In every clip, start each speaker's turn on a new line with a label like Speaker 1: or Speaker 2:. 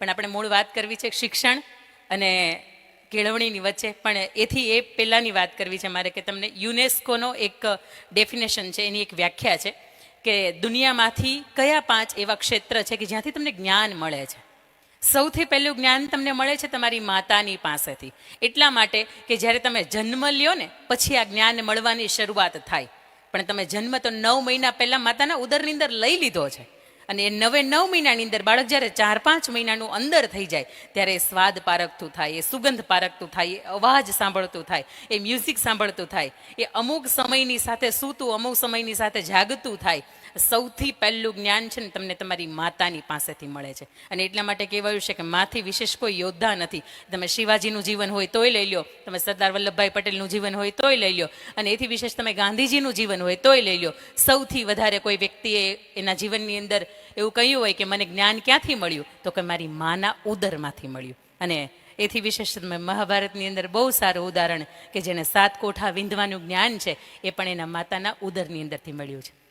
Speaker 1: પણ આપણે મૂળ વાત કરવી છે શિક્ષણ અને કેળવણીની વચ્ચે. પણ એથી એ પહેલાંની વાત કરવી છે મારે કે તમને યુનેસ્કોનો એક ડેફિનેશન છે, એની એક વ્યાખ્યા છે કે દુનિયામાંથી કયા પાંચ એવા ક્ષેત્ર છે કે જ્યાંથી તમને જ્ઞાન મળે છે. સૌથી પહેલું જ્ઞાન તમને મળે છે તમારી માતાની પાસેથી. એટલા માટે કે જ્યારે તમે જન્મ લ્યો ને, પછી આ જ્ઞાન મળવાની શરૂઆત થાય. પણ તમે જન્મ તો નવ મહિના પહેલાં માતાના ઉદરની અંદર લઈ લીધો છે. અને એ નવે નવ મહિનાની અંદર બાળક જ્યારે ચાર પાંચ મહિનાનું અંદર થઈ જાય, ત્યારે એ સ્વાદ પારખતું થાય, એ સુગંધ પારખતું થાય, એ અવાજ સાંભળતું થાય, એ મ્યુઝિક સાંભળતું થાય, એ અમુક સમયની સાથે સૂતું, અમુક સમયની સાથે જાગતું થાય. સૌથી પહેલું જ્ઞાન છે ને તમને તમારી માતાની પાસેથી મળે છે. અને એટલા માટે કહેવાયું છે કે માથી વિશેષ કોઈ યોદ્ધા નથી. તમે શિવાજીનું જીવન હોય તોય લઈ લો તમે સરદાર વલ્લભભાઈ પટેલનું જીવન હોય તોય લઈ લો અને એથી વિશેષ તમે ગાંધીજીનું જીવન હોય તોય લઈ લો સૌથી વધારે કોઈ વ્યક્તિએ એના જીવનની અંદર એવું કહ્યું હોય કે મને જ્ઞાન ક્યાંથી મળ્યું? તો કે મારી માના ઉદરમાંથી મળ્યું. અને એથી વિશેષ તમે મહાભારતની અંદર બહુ સારું ઉદાહરણ કે જેને સાત કોઠા વિંધવાનું જ્ઞાન છે, એ પણ એના માતાના ઉદરની અંદરથી મળ્યું છે.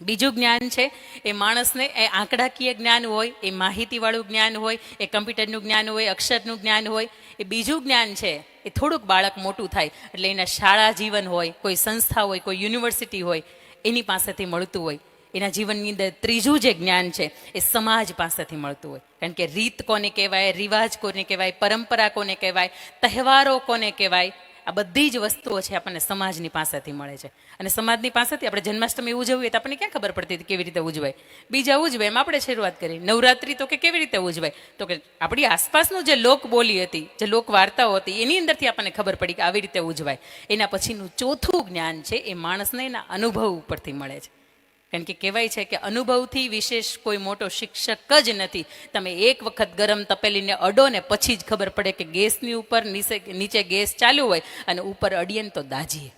Speaker 1: બીજું જ્ઞાન છે, એ માણસને એ આંકડાકીય જ્ઞાન હોય, એ માહિતીવાળું જ્ઞાન હોય, એ કમ્પ્યુટરનું જ્ઞાન હોય, અક્ષરનું જ્ઞાન હોય, એ બીજું જ્ઞાન છે, એ થોડુંક બાળક મોટું થાય, એટલે એના શાળા જીવન હોય, કોઈ સંસ્થા હોય, કોઈ યુનિવર્સિટી હોય, એની પાસેથી મળતું હોય. એના જીવનની અંદર ત્રીજું જે જ્ઞાન છે, એ સમાજ પાસેથી મળતું હોય. કારણ કે રીત કોને કહેવાય, રિવાજ કોને કહેવાય, પરંપરા કોને કહેવાય, તહેવારો કોને કહેવાય આ બધી જ વસ્તુઓ છે આપણને સમાજની પાસેથી મળે છે. અને સમાજની પાસેથી આપણે જન્માષ્ટમી ઉજવીએ તો આપણને ક્યાં ખબર પડતી હતી કેવી રીતે ઉજવાય? બીજા ઉજવાય એમ આપણે શરૂઆત કરી. નવરાત્રી તો કે કેવી રીતે ઉજવાય? તો કે આપણી આસપાસનું જે લોક બોલી હતી, જે લોક વાર્તાઓ હતી, એની અંદરથી આપણને ખબર પડી કે આવી રીતે ઉજવાય. એના પછીનું ચોથું જ્ઞાન છે એ માણસને એના અનુભવ ઉપરથી મળે છે. કારણ કે કહેવાય છે કે અનુભવથી વિશેષ કોઈ મોટો શિક્ષક જ નથી. તમે એક વખત ગરમ તપેલીને અડો ને પછી જ ખબર પડે કે ગેસની ઉપર નીચે નીચે ગેસ ચાલુ હોય અને ઉપર અડીએ ને તો દાજીએ.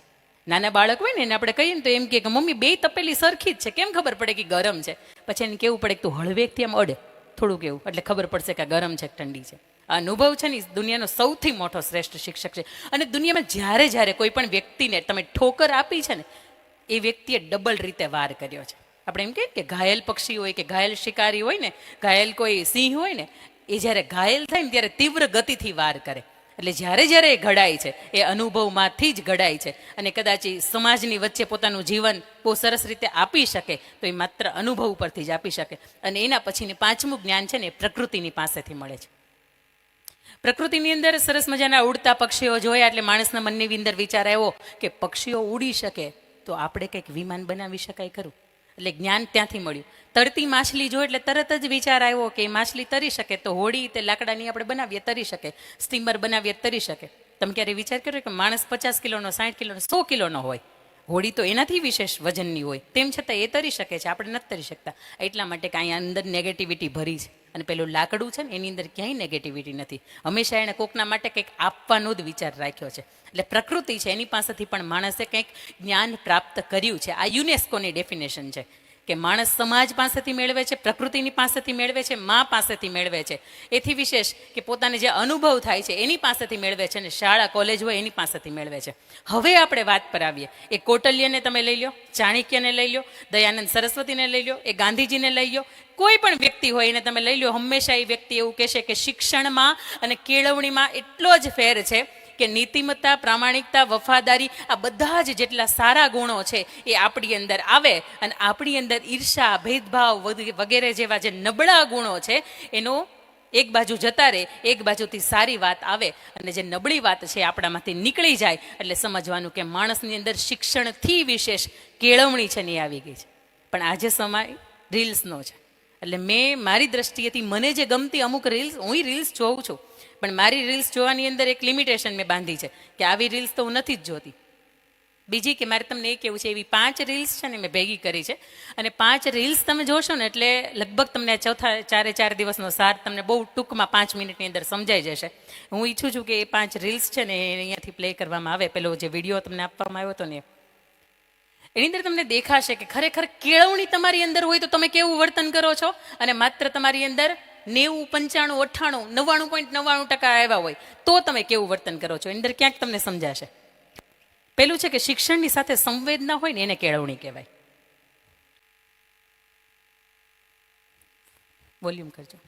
Speaker 1: નાના બાળક હોય ને એને આપણે કહીએ ને તો એમ કે મમ્મી, બે તપેલી સરખી જ છે. કેમ ખબર પડે કે ગરમ છે? પછી એને કેવું પડે કે તું હળવેકથી આમ અડે. થોડુંક એવું. એટલે ખબર પડશે કે ગરમ છે ઠંડી છે. આ અનુભવ છે ને દુનિયાનો સૌથી મોટો શ્રેષ્ઠ શિક્ષક છે. અને દુનિયામાં જ્યારે જ્યારે કોઈ પણ વ્યક્તિને તમે ઠોકર આપી છે ને એ વ્યક્તિએ ડબલ રીતે વાર કર્યો છે. આપણે એમ કહીએ કે ઘાયલ પક્ષી હોય કે ઘાયલ શિકારી હોય ને, ઘાયલ કોઈ સિંહ હોય ને, એ જ્યારે ઘાયલ થાય ને ત્યારે તીવ્ર ગતિથી વાર કરે. એટલે જ્યારે જ્યારે એ ઘડાય છે, એ અનુભવમાંથી જ ઘડાય છે. અને કદાચ એ સમાજની વચ્ચે પોતાનું જીવન બહુ સરસ રીતે આપી શકે, તો એ માત્ર અનુભવ પરથી જ આપી શકે. અને એના પછીની પાંચમું જ્ઞાન છે ને એ પ્રકૃતિની પાસેથી મળે છે. પ્રકૃતિની અંદર સરસ મજાના ઉડતા પક્ષીઓ જોયા એટલે માણસના મનની અંદર વિચાર આવ્યો કે પક્ષીઓ ઉડી શકે તો આપણે કંઈક વિમાન બનાવી શકાય ખરું? એટલે જ્ઞાન ત્યાંથી મળ્યું. તરતી માછલી જો એટલે તરત જ વિચાર આવ્યો કે માછલી તરી શકે તો હોડી તે લાકડાની આપણે બનાવીએ તરી શકે, સ્ટીમર બનાવીએ તરી શકે. તમે ક્યારે વિચાર કર્યો કે માણસ પચાસ કિલોનો, સાઠ કિલોનો, સો કિલોનો હોય? હોડી તો એનાથી વિશેષ વજનની હોય. તેમ છતાં એ તરી શકે છે, આપણે નથી તરી શકતા. એટલા માટે કે અહીંયા અંદર નેગેટિવિટી ભરી છે. અને પેલું લાકડું છે ને, એની અંદર ક્યાંય નેગેટિવિટી નથી. હંમેશા એણે કોકના માટે કંઈક આપવાનો જ વિચાર રાખ્યો છે. એટલે પ્રકૃતિ છે, એની પાસેથી પણ માણસે કંઈક જ્ઞાન પ્રાપ્ત કર્યું છે. આ યુનેસ્કોની ડેફિનેશન છે કે માણસ સમાજ પાસેથી મેળવે છે, પ્રકૃતિની પાસેથી મેળવે છે, મા પાસેથી મેળવે છે. એથી વિશેષ કે પોતાને જે અનુભવ થાય છે, એની પાસેથી મેળવે છે અને શાળા, કોલેજ હોય એની પાસેથી મેળવે છે. હવે આપણે વાત પર આવીએ. એ કોટલ્યને તમે લઈ લો ચાણક્યને લઈ લો દયાનંદ સરસ્વતીને લઈ લો એ ગાંધીજીને લઈ લો કોઈ પણ વ્યક્તિ હોય એને તમે લઈ લો હંમેશા એ વ્યક્તિ એવું કહેશે કે શિક્ષણમાં અને કેળવણીમાં એટલો જ ફેર છે કે નીતિમત્તા, પ્રામાણિકતા, વફાદારી આ બધા જ જેટલા સારા ગુણો છે એ આપણી અંદર આવે અને આપણી અંદર ઈર્ષા, ભેદભાવ વગ- વગેરે જેવા જે નબળા ગુણો છે એનો એક બાજુ જતા રહે, એક બાજુથી સારી વાત આવે અને જે નબળી વાત છે આપણામાંથી નીકળી જાય. એટલે સમજવાનું કે માણસની અંદર શિક્ષણથી વિશેષ કેળવણી છે ને આવી ગઈ છે. પણ આજે સમય રીલ્સનો છે. એટલે મેં મારી દ્રષ્ટિએથી મને જે ગમતી અમુક રીલ્સ હું રીલ્સ જોઉં છું. પણ મારી રીલ્સ જોવાની અંદર એક લિમિટેશન મેં બાંધી છે કે આવી રીલ્સ તો હું નથી જ જોતી. બીજી કે મારે તમને એ કેવું છે, એવી પાંચ રીલ્સ છે ને મેં ભેગી કરી છે. અને પાંચ રીલ્સ તમે જોશો ને એટલે લગભગ તમને ચોથા, ચારે ચાર દિવસનો સાર તમને બહુ ટૂંકમાં પાંચ મિનિટની અંદર સમજાઈ જશે. હું ઈચ્છું છું કે એ પાંચ રીલ્સ છે ને એ અહીંયાથી પ્લે કરવામાં આવે. પેલો જે વીડિયો તમને આપવામાં આવ્યો હતો ને. એની અંદર તમને દેખાશે કે ખરેખર કેળવણી તમારી અંદર હોય તો તમે કેવું વર્તન કરો છો? અને માત્ર તમારી અંદર નેવું, પંચાણું, અઠ્ઠાણું, નવ્વાણું પોઈન્ટ નવ્વાણું ટકા આવ્યા હોય તો તમે કેવું વર્તન કરો છો? એની અંદર ક્યાંક તમને સમજાશે. પેલું છે કે શિક્ષણની સાથે સંવેદના હોય ને એને કેળવણી કહેવાય. વોલ્યુમ કરજો.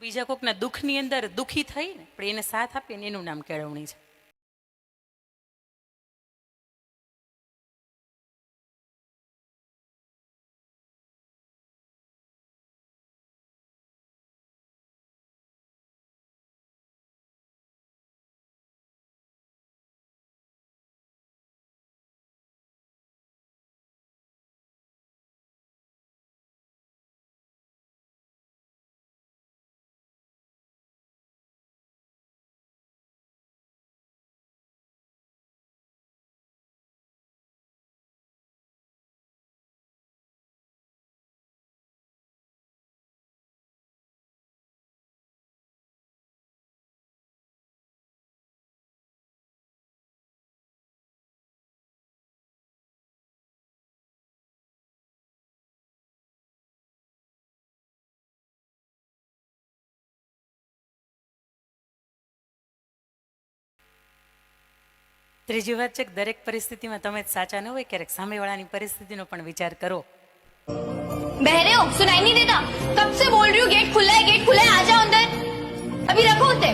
Speaker 1: બીજા કોઈકના દુઃખની અંદર દુઃખી થઈ ને પણ એને સાથ આપીને એનું નામ કેળવણી છે. ત્રીજી વાત છે કે દરેક પરિસ્થિતિમાં તમે જ સાચા ન હોય ક્યારેક સામેવાળાની પરિસ્થિતિનો પણ વિચાર કરો
Speaker 2: बहरे हो सुनाई नहीं देता कब से बोल रही हूँ गेट खुला है गेट खुला है आ जाओ अंदर अभी रखो उसे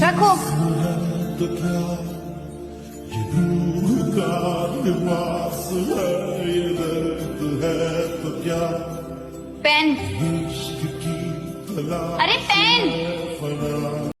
Speaker 2: रखो
Speaker 3: तो क्या ये रूह का लिबास है ये दर्द है तो क्या
Speaker 2: पेन
Speaker 3: इश्क की तलाश
Speaker 2: अरे पेन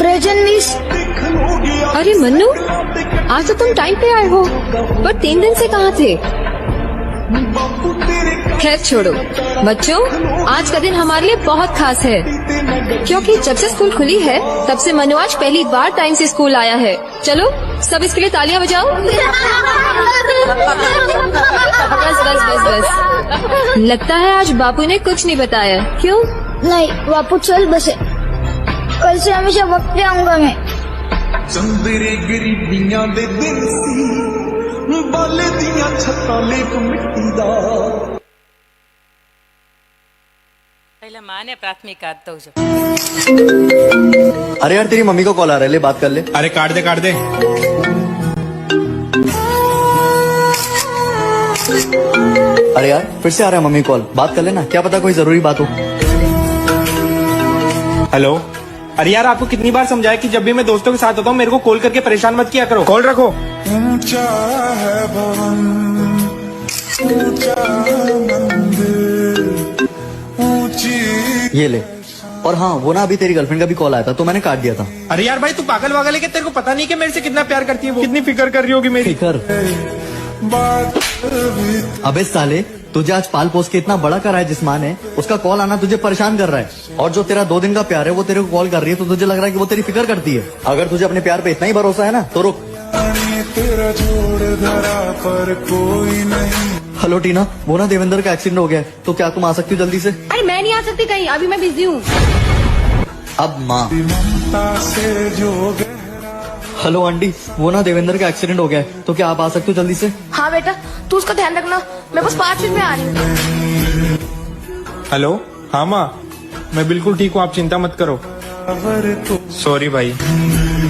Speaker 4: प्रेजेंट मिस अरे मन्नू आज तो तुम टाइम पे आए हो। पर तीन दिन से कहाँ थे? खैर छोड़ो। बच्चों आज का दिन हमारे लिए बहुत खास है। क्योंकि जब से स्कूल खुली है तब से मनु आज पहली बार टाइम से स्कूल आया है। चलो सब इसके लिए तालियाँ बजाओ। बस बस बस बस। लगता है आज बापू ने कुछ नहीं बताया। क्यों?
Speaker 5: नहीं बापू चल बसे। ऐसे हमेशा वक्त पे आऊँगा मैं
Speaker 6: चंदेरे गरीबिया दे दिन सी बाले दिया छत्ता लेक मिट्टी दा
Speaker 1: पहले माँ ने प्राथमिक काटता हूँ
Speaker 7: अरे यार तेरी मम्मी को कॉल आ रहा है ले बात कर ले।
Speaker 8: अरे काट दे काट दे।
Speaker 7: अरे यार फिर से आ रहा है मम्मी कॉल। बात कर लेना क्या पता कोई ज़रूरी बात हो।
Speaker 8: हेलो? अरे यार आपको कितनी बार समझाया कि जब भी मैं दोस्तों के साथ होता हूँ मेरे को कॉल करके परेशान मत किया करो। कॉल रखो।
Speaker 3: ऊँचा है भवन ऊँचा मंदिर ऊँची
Speaker 7: ये ले। और हाँ वो ना अभी तेरी गर्लफ्रेंड का भी कॉल आया था तो मैंने काट दिया था।
Speaker 8: अरे यार भाई तू पागल वागल है कि तेरे को पता नहीं कि मेरे से कितना प्यार करती है वो? कितनी फ़िक्र कर रही होगी मेरी?
Speaker 7: फिकर। अबे साले तुझे आज पाल पोस के इतना बड़ा करा है जिस माँ ने उसका कॉल आना तुझे परेशान कर रहा है। और जो तेरा दो दिन का प्यार है वो तेरे को कॉल कर रही है तो तुझे लग रहा है कि वो तेरी फ़िक्र करती है। अगर तुझे अपने प्यार पे इतना ही भरोसा है ना तो रुक।
Speaker 3: तेरा जोड़ धरा पर कोई नहीं
Speaker 7: हेलो टीना वो ना देवेंद्र का एक्सीडेंट हो गया है तो क्या तुम आ सकती हो जल्दी से?
Speaker 4: अरे मैं नहीं आ सकती कहीं अभी मैं बिज़ी हूँ।
Speaker 7: अब माँ। हेलो आंटी वो ना देवेंद्र का एक्सीडेंट हो गया है तो क्या आप आ सकते हो जल्दी से?
Speaker 4: हाँ बेटा तू उसका ध्यान रखना। मैं बस पाँच मिनट में आ रही हूँ
Speaker 8: हेलो हाँ माँ मैं बिल्कुल ठीक हूँ आप चिंता मत करो
Speaker 3: वर तो
Speaker 8: सॉरी भाई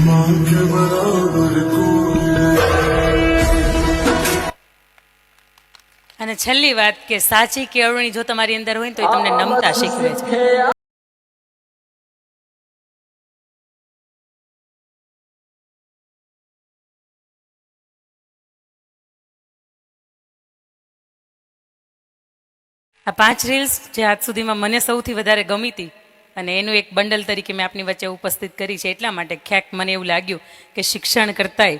Speaker 3: मांग के बराबर कोई
Speaker 1: અને છેલ્લી વાત કે સાચી કેળવણી જો તમારી અંદર હોય ને તો એ તમને નમતા શીખવે છે આ પાંચ રીલ્સ જે આજ સુધીમાં મને સૌથી વધારે ગમી હતી અને એનું એક બંડલ તરીકે મેં આપની વચ્ચે ઉપસ્થિત કરી છે એટલા માટે ક્યાંક મને એવું લાગ્યું કે શિક્ષણ કરતાંય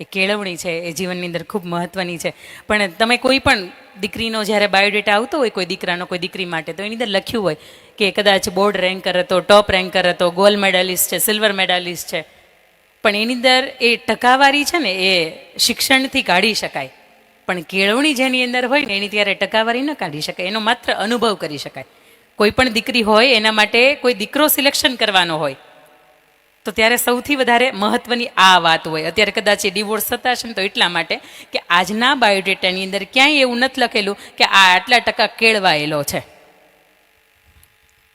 Speaker 1: એ કેળવણી છે, એ જીવનની અંદર ખૂબ મહત્વની છે. પણ તમે કોઈ પણ દીકરીનો જ્યારે બાયોડેટા આવતો હોય, કોઈ દીકરાનો, કોઈ દીકરી માટે, તો એની અંદર લખ્યું હોય કે કદાચ બોર્ડ રેન્કર હતો, ટોપ રેન્કર હતો, ગોલ્ડ મેડાલિસ્ટ છે, સિલ્વર મેડાલિસ્ટ છે. પણ એની અંદર એ ટકાવારી છે ને, એ શિક્ષણથી કાઢી શકાય. પણ કેળવણી જેની અંદર હોય ને, એની ત્યારે ટકાવારી ન કાઢી શકાય. એનો માત્ર અનુભવ કરી શકાય. કોઈ પણ દીકરી હોય, એના માટે કોઈ દીકરો સિલેક્શન કરવાનો હોય, તો ત્યારે સૌથી વધારે મહત્વની આ વાત હોય. અત્યારે કદાચ એ ડિવોર્સ થતા હશે ને, તો એટલા માટે કે આજના બાયોડેટાની અંદર ક્યાંય એવું નથી લખેલું કે આ આટલા ટકા કેળવાયેલો છે.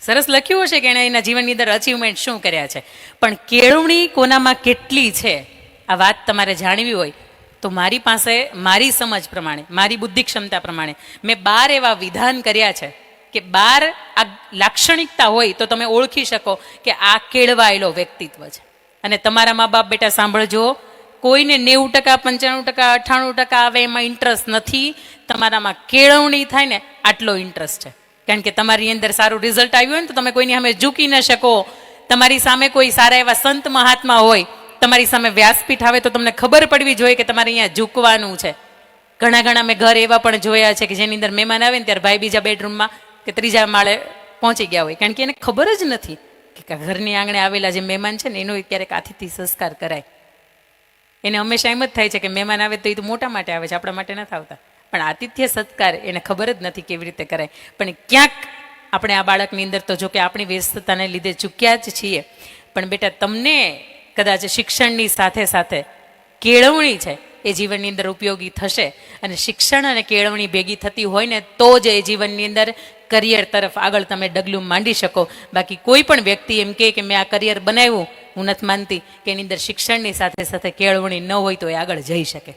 Speaker 1: સરસ લખ્યું હશે કે એણે એના જીવનની અંદર અચીવમેન્ટ શું કર્યા છે. પણ કેળવણી કોનામાં કેટલી છે, આ વાત તમારે જાણવી હોય તો મારી પાસે મારી સમજ પ્રમાણે, મારી બુદ્ધિ ક્ષમતા પ્રમાણે મેં બાર એવા વિધાન કર્યા છે કે બાર આ લાક્ષણિકતા હોય તો તમે ઓળખી શકો કે આ કેળવાયેલો વ્યક્તિત્વ છે. અને તમારા મા બાપ બેટા સાંભળજો, કોઈને નેવું ટકા, પંચાણું ટકા, અઠ્ઠાણું ટકા આવે એમાં ઇન્ટરેસ્ટ નથી, તમારામાં કેળવણી થાય ને આટલો ઇન્ટરેસ્ટ છે. કારણ કે તમારી અંદર સારું રિઝલ્ટ આવ્યું હોય ને તો તમે કોઈની સામે ઝૂકી ન શકો. તમારી સામે કોઈ સારા એવા સંત મહાત્મા હોય તમારી સામે વ્યાસપીઠ આવે તો તમને ખબર પડવી જોઈએ કે તમારે અહીંયા ઝૂકવાનું છે. ઘણા ઘણા મેં ઘર એવા પણ જોયા છે કે જેની અંદર મહેમાન આવે ને ત્યારે ભાઈ બીજા બેડરૂમમાં કે ત્રીજા માળે પહોંચી ગયા હોય. કારણ કે એને ખબર જ નથી કે ઘરની આંગણે આવેલા જે મહેમાન છે ને એનો ક્યારેક આથીથી સંસ્કાર કરાય. એને હંમેશા એમ જ થાય છે કે મહેમાન આવે તો એ તો મોટા માટે આવે છે, આપણા માટે નથી આવતા. પણ આતિથ્ય સત્કાર એને ખબર જ નથી કેવી રીતે કરાય. પણ ક્યાંક આપણે આ બાળકની અંદર તો જો કે આપણી વ્યસ્તતાને લીધે ચૂક્યા જ છીએ. પણ બેટા, તમને કદાચ શિક્ષણની સાથે સાથે કેળવણી છે, એ જીવનની અંદર ઉપયોગી થશે. અને શિક્ષણ અને કેળવણી ભેગી થતી હોય ને, તો જ એ જીવનની અંદર કરિયર તરફ આગળ તમે ડગલું માંડી શકો. બાકી કોઈ પણ વ્યક્તિ એમ કે મેં આ કરિયર બનાવ્યું, હું નથી માનતી કે એની અંદર શિક્ષણની સાથે સાથે કેળવણી ન હોય તો એ આગળ જઈ શકે.